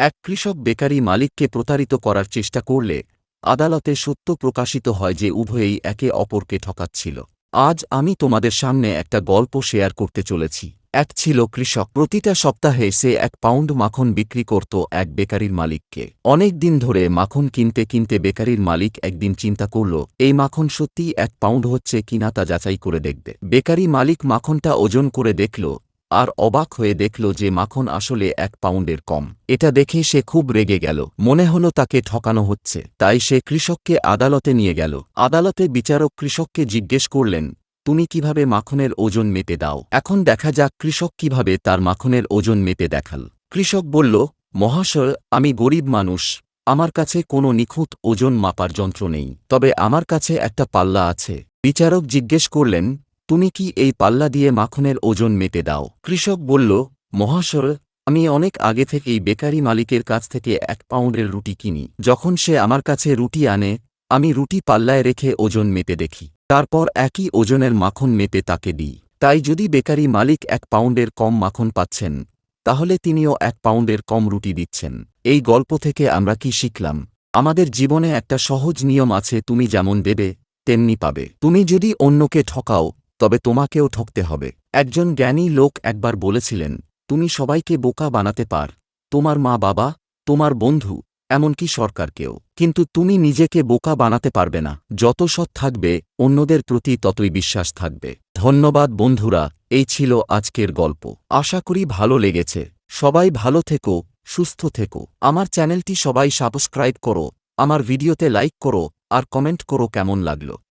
এক কৃষক বেকারি মালিককে প্রতারিত করার চেষ্টা করলে আদালতে সত্য প্রকাশিত হয় যে উভয়েই একে অপরকে ঠকাচ্ছিল। আজ আমি তোমাদের সামনে একটা গল্প শেয়ার করতে চলেছি। এক ছিল কৃষক। প্রতিটা সপ্তাহে সে এক পাউন্ড মাখন বিক্রি করত এক বেকারির মালিককে। অনেক দিন ধরে মাখন কিনতে কিনতে বেকারির মালিক একদিন চিন্তা করল, এই মাখন সত্যিই এক পাউন্ড হচ্ছে কিনা তা যাচাই করে দেখবে। বেকারি মালিক মাখনটা ওজন করে দেখল আর অবাক হয়ে দেখল যে মাখন আসলে এক পাউন্ডের কম। এটা দেখে সে খুব রেগে গেল। মনে হল তাকে ঠকানো হচ্ছে। তাই সে কৃষককে আদালতে নিয়ে গেল। আদালতে বিচারক কৃষককে জিজ্ঞেস করলেন, তুমি কীভাবে মাখনের ওজন মেপে দাও? এখন দেখা যাক কৃষক কীভাবে তার মাখনের ওজন মেপে দেখাল। কৃষক বলল, মহাশয়, আমি গরিব মানুষ। আমার কাছে কোনো নিখুঁত ওজন মাপার যন্ত্র নেই। তবে আমার কাছে একটা পাল্লা আছে। বিচারক জিজ্ঞেস করলেন তুমি কি এই পাল্লা দিয়ে মাখনের ওজন মেপে দাও? কৃষক বলল, মহাশয়, আমি অনেক আগে থেকেই বেকারি মালিকের কাছ থেকে এক পাউন্ডের রুটি কিনি। যখন সে আমার কাছে রুটি আনে, আমি রুটি পাল্লায় রেখে ওজন মেপে দেখি। তারপর একই ওজনের মাখন মেপে তাকে দিই। তাই যদি বেকারি মালিক এক পাউন্ডের কম মাখন পাচ্ছেন, তাহলে তিনিও এক পাউন্ডের কম রুটি দিচ্ছেন। এই গল্প থেকে আমরা কি শিখলাম? আমাদের জীবনে একটা সহজ নিয়ম আছে, তুমি যেমন দেবে, তেমনি পাবে। তুমি যদি অন্যকে ঠকাও তবে তোমাকেও ঠকতে হবে। একজন জ্ঞানী লোক একবার বলেছিলেন, তুমি সবাইকে বোকা বানাতে পার। তোমার মা বাবা, তোমার বন্ধু, এমনকি সরকারকেও। কিন্তু তুমি নিজেকে বোকা বানাতে পারবে না। যত সৎ থাকবে, অন্যদের প্রতি ততই বিশ্বাস থাকবে। ধন্যবাদ বন্ধুরা, এই ছিল আজকের গল্প। আশা করি ভালো লেগেছে। সবাই ভালো থেকো, সুস্থ থেকো। আমার চ্যানেলটি সবাই সাবস্ক্রাইব করো, আমার ভিডিওতে লাইক করো, আর কমেন্ট করো কেমন লাগল।